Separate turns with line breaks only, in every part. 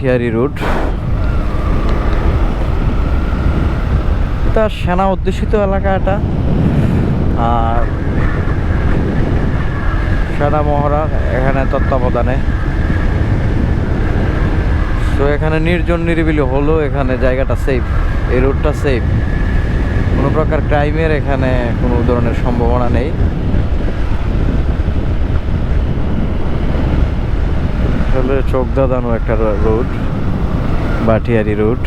Batiari road. এটা সেনা অধ্যুষিত এলাকা এটা। আর সেনা মহড়া এখানে তত্ত্বাবধানে। তো এখানে নির্জন নিরিবিলি হলো এখানে জায়গাটা সেফ এই রোডটা সেফ কোনো প্রকার ক্রাইমের এখানে কোনো ধরনের সম্ভাবনা নেই হলো চোখ দাদানো একটা road Bhatiari road.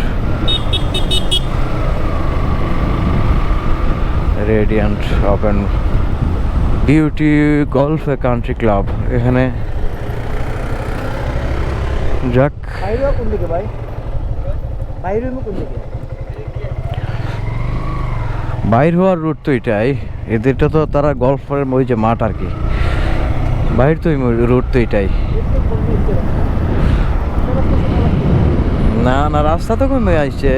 Radiant open beauty golf country club এখানে যাক।
বাইর
হওয়ার রুট তো এটাই। এদেরটা তো তারা গল্ফের ওই যে মাঠ আর কি। বাইর তো রুট তো এটাই। না না, রাস্তা তো কমে আসছে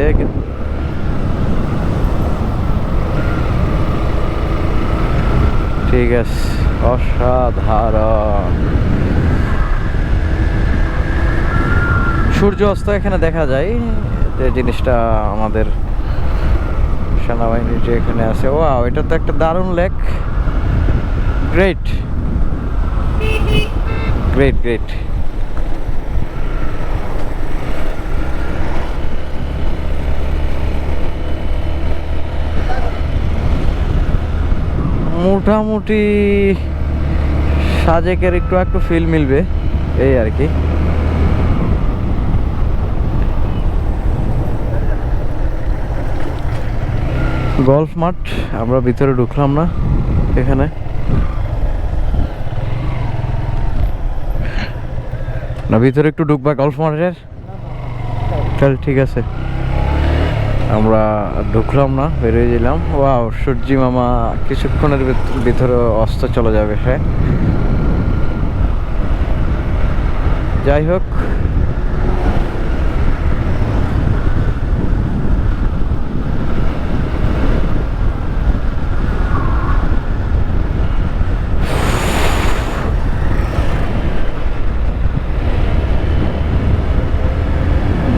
ঠিক আছে, অসাধারণ। সূর্য অস্ত এখানে দেখা যায়, যে জিনিসটা আমাদের সেনাবাহিনী যে এখানে আছে। ও এটা তো একটা দারুণ লেক গ্রেট গ্রেট গ্রেট মোটামুটি সাজেকের একটু একটু ফিল মিলবে, এই আর কি। গলফ মাঠ, আমরা ভিতরে ঢুকলাম না এখানে। না, ভিতরে একটু ঢুকবা গল্ফ মাঠের তাহলে ঠিক আছে। আমরা ঢুকলাম না, বেরিয়ে দিলাম। বা সূর্যি মামা কিছুক্ষণের ভিত- ভিতরে অস্ত চলে যাবে হ্যাঁ। যাই হোক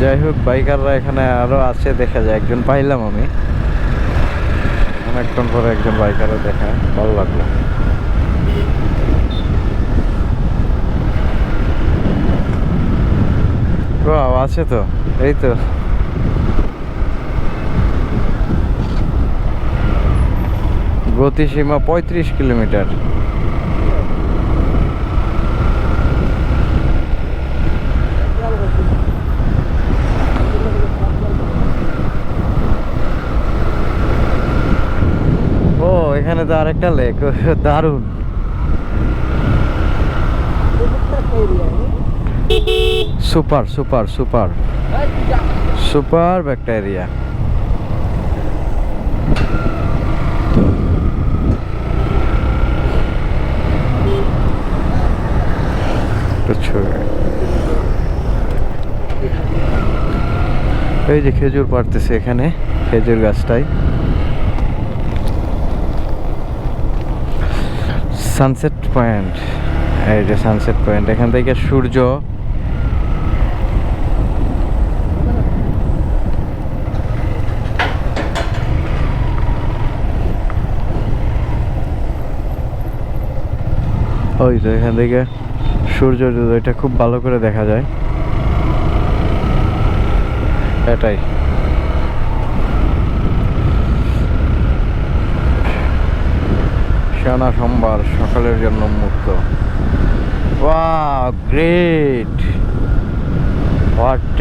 যাই হোক, বাইকাররা এখানে আরও আছে, দেখা যায়। একজন পাইলাম আমি। অনেকক্ষণ পরে একজন বাইকারও দেখা, ভালো লাগল। আছে তো, এই তো। গতিসীমা পঁয়ত্রিশ কিলোমিটার ও এখানে তো আরেকটা লেক দারুণ। Super super super. Super bacteria. এই যে খেজুর পাড়তেছে এখানে, খেজুর গাছটাই। সানসেট পয়েন্ট এই যে সানসেট পয়েন্ট এখান থেকে সূর্য। ওই তো এখান থেকে সূর্য এটা খুব ভালো করে দেখা যায়। এটাই। সেনা সোমবার সকালের জন্য মুক্ত। গ্রেট হোয়াট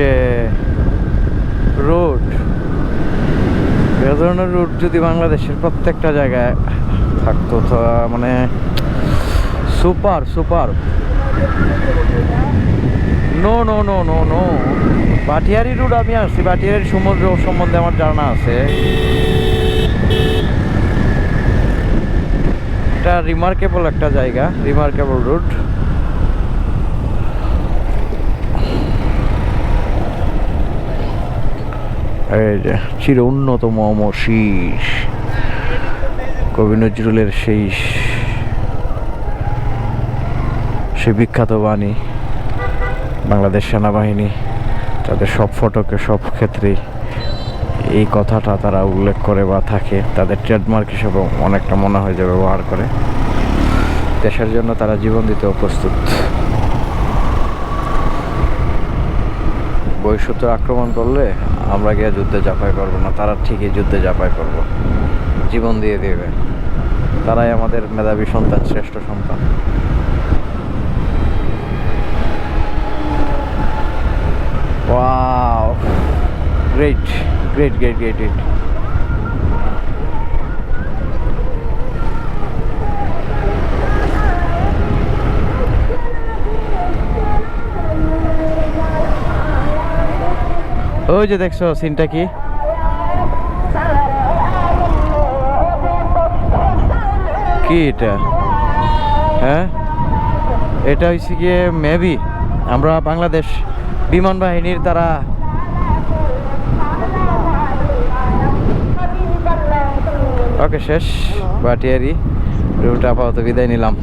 রোড এ ধরনের রুট যদি বাংলাদেশের প্রত্যেকটা জায়গায় থাকতো মানে super super no no no no no Bhatiari route আমি আসছি। বাটিয়ারি সমুদ্র সম্বন্ধে আমার জানা আছে। রিমার্কেবল একটা জায়গা রিমার্কেবল রুট চির উন্নতম শীষ কবি নজরুলের সেই সে বিখ্যাত বাণী, বাংলাদেশ সেনাবাহিনী, তাদের সব ফটোকে, সব ক্ষেত্রেই এই কথাটা তারা উল্লেখ করে বা থাকে, তাদের ট্রেডমার্ক হিসেবে অনেকটা মনে হয় যে ব্যবহার করে। দেশের জন্য তারা জীবন দিতেও প্রস্তুত। বৈশ্যত আক্রমণ করলে আমরা গিয়ে যুদ্ধে জাপাই করব না, তারা ঠিকই যুদ্ধে জাপাই করব। জীবন দিয়ে দেবে। তারাই আমাদের মেধাবী সন্তান, শ্রেষ্ঠ সন্তান। Wow. Great. Great, great, great, great. ওই যে দেখছ সিনটা কি? কি এটা? হ্যাঁ? এটা হয়েছে গিয়ে মেবি আমরা বাংলাদেশ বিমান বাহিনীর দ্বারা ওকে শেষ। বাটিয়ারি। রুট আপাতত বিদায় নিলাম।